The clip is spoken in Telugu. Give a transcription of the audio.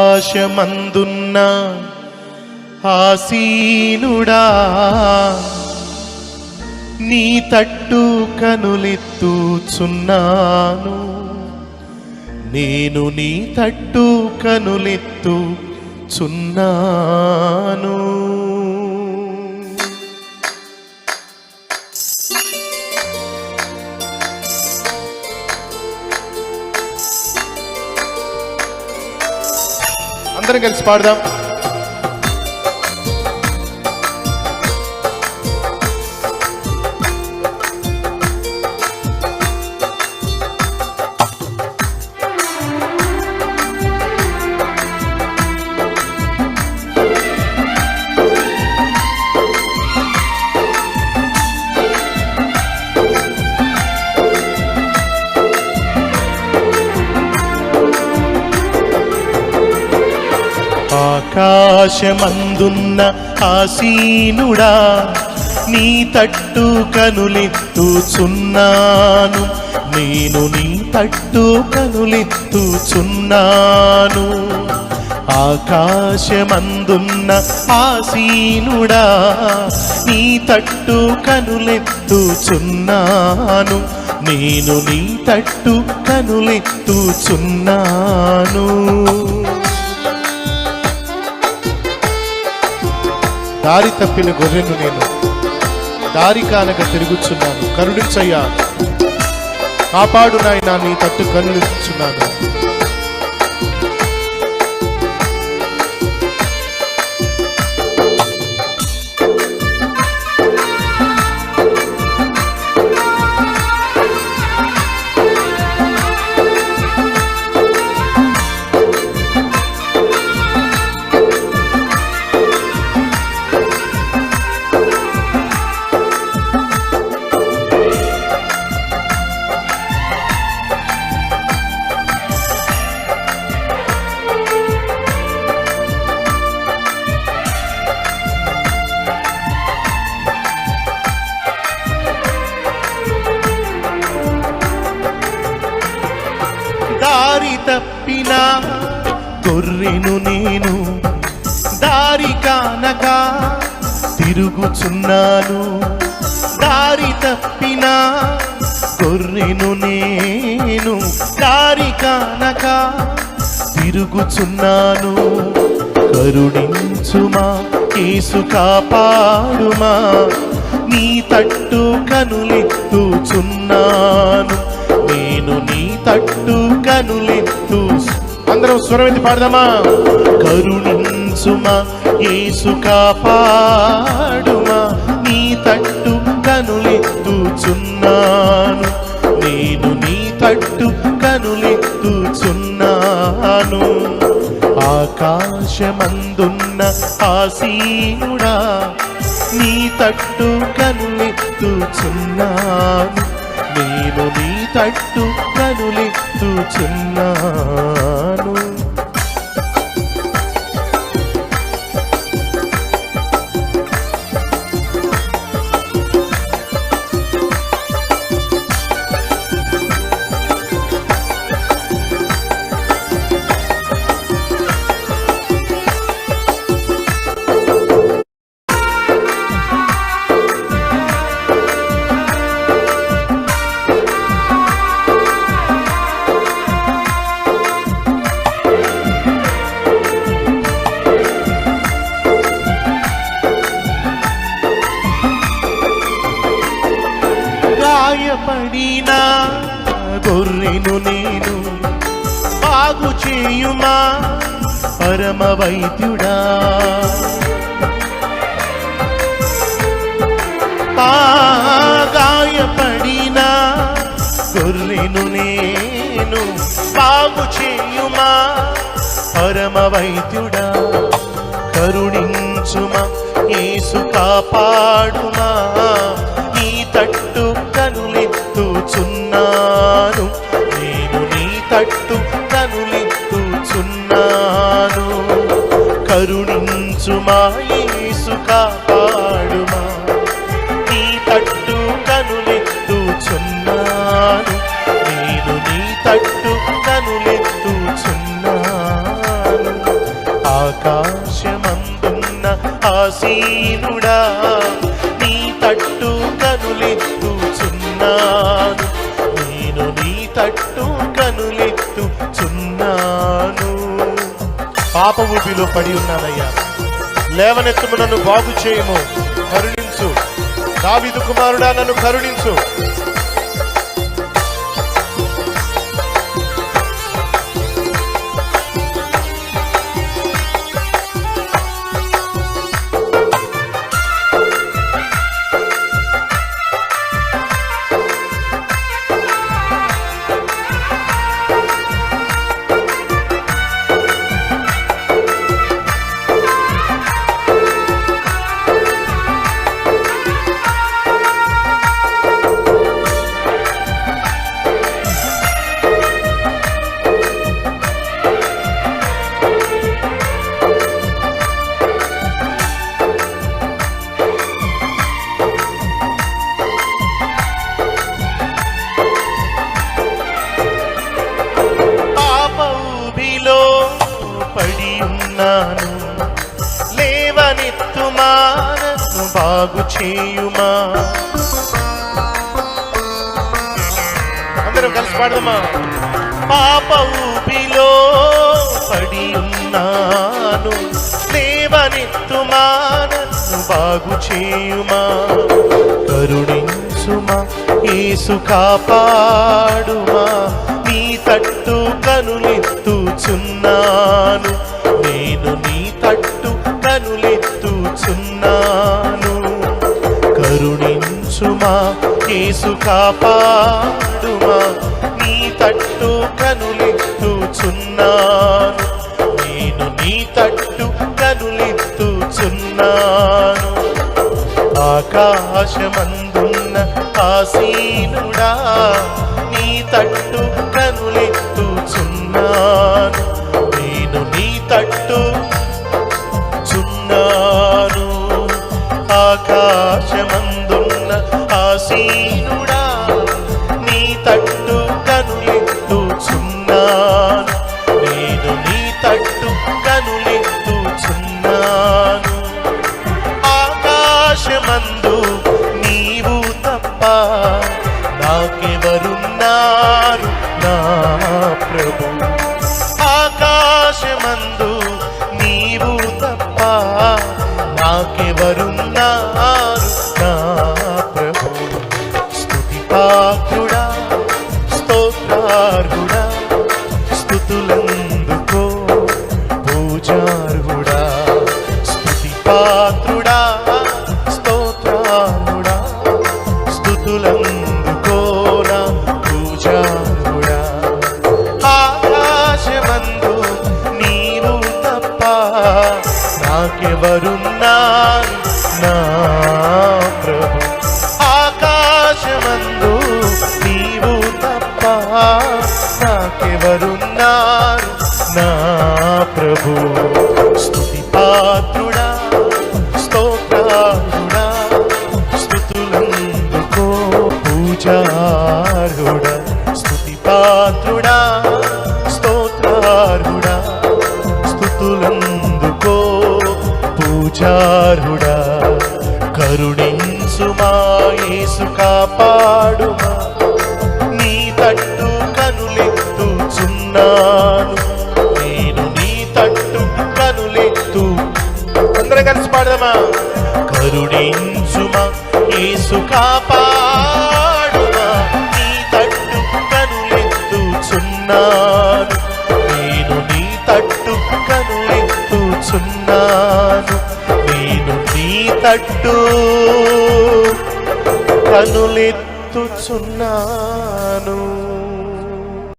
ఆకాశమందున్న ఆసీనుడా నీ తట్టు కనులెత్తుచున్నాను నేను నీ తట్టు కనులెత్తు చున్నాను అందరం కలిసి పాడదాం. ఆకాశమందున్న ఆసీనుడా నీ తట్టు కనులెత్తుచున్నాను. నేను నీ తట్టు కనులెత్తుచున్నాను. ఆకాశమందున్న ఆసీనుడా నీ తట్టు కనులెత్తుచున్నాను. నేను నీ తట్టు కనులెత్తుచున్నాను. దారి తప్పిన గొర్రెను నేను దారి కానక తిరుగుచున్నాను. కరుణించయ్యా. కాపాడు నాయన నీ తట్టు కరుణించున్నాను గొర్రెను నేను దారి కానక తిరుగుచున్నాను. దారి తప్పిన గొర్రెను నేను దారి కానక తిరుగుచున్నాను. కరుణించుమా కేసు కాపాడుమా నీ తట్టు కనులెత్తుచున్నాను. నేను నీ తట్టు కనులు అందరం స్వరమెత్తి పాడదామా? కరుణించుమా యేసు కాపాడుమా నీ తట్టు కనులెత్తుచున్నాను నేను నీ తట్టు కనులెత్తుచున్నాను ఆకాశమందున్న ఆసీనుడా నీ తట్టు కనులెత్తుచున్నాను నేను నీ తట్టు చూచున్నాను. గాయపడినా గొర్రెను నేను బాగు చేయుమా పరమ వైద్యుడా గాయపడినా గొర్రెను నేను బాగు చేయుమా పరమ వైద్యుడా కరుణించుమా యేసు కాపాడుమా నీ తట్టు కనులెత్తుచున్నాను. నేను నీ తట్టు కనులెత్తుచున్నాను. కరుణించుమా యేసు కాపాడుమా. నీ తట్టు కనులెత్తుచున్నాను. నేను నీ తట్టు కనులెత్తుచున్నాను. ఆకాశమందున్న ఆసీనుడా. కనులెత్తుచున్నాను నేను నీ తట్టు కనులెత్తుచున్నాను పాప ఊపిలో పడి ఉన్నానయ్యా. లేవనెత్తుము నన్ను బాగు చేయము. కరుణించు. దావిదు కుమారుడా నన్ను కరుణించు. ఉన్నాను లేవనెత్తుమా నన్ను బాగు చేయుమా? అందరం కలిసి పాడదామా? పాప ఊపిలో పడి ఉన్నాను. లేవనెత్తుమా నన్ను బాగు చేయుమా? కరుణించుమా ఏసు కాపాడుమా? నీ తట్టు కనులెత్తుచున్నాను. నీ కనులెత్తుచున్నాను కరుణించుమా కేసు కాపాడుమా నీ తట్టు కనులెత్తుచున్నాను. నేను నీ తట్టు కనులెత్తుచున్నాను. ఆకాశమందున్న ఆసీనుడా నీ తట్టు కనులెత్తుచున్నాను. దీనుడా నీ తట్టు కనులెత్తుచున్నాను స్థుతులందుకో పూజార్హుడా స్తుతి పాత్రుడా స్తోత్రార్హుడా స్థుతులందుకోనా పూజార్హుడా ఆకాశమందు నీవు తప్ప నాకెవరున్నారు? నా ప్రభు. ఆకాశమందు నీవు తప్ప నాకెవరున్నారు ప్రభు. స్థుతి పాత్రుడా స్తోత్రారుడా స్థుతులందుకో పూజారుడా స్థుతి పాత్రుడా స్తోత్రారుడా స్థుతులందుకో పూజారుడా కరుణించుమా యేసు కాపాడుమా. కలిసి పాడదామా? కరుణించుమా యేసు కాపాడుమా నీ తట్టు కనులెత్తుచున్నాను నేను నీ తట్టు కనులెత్తుచున్నాను నేను నీ తట్టు కనులెత్తుచున్నాను.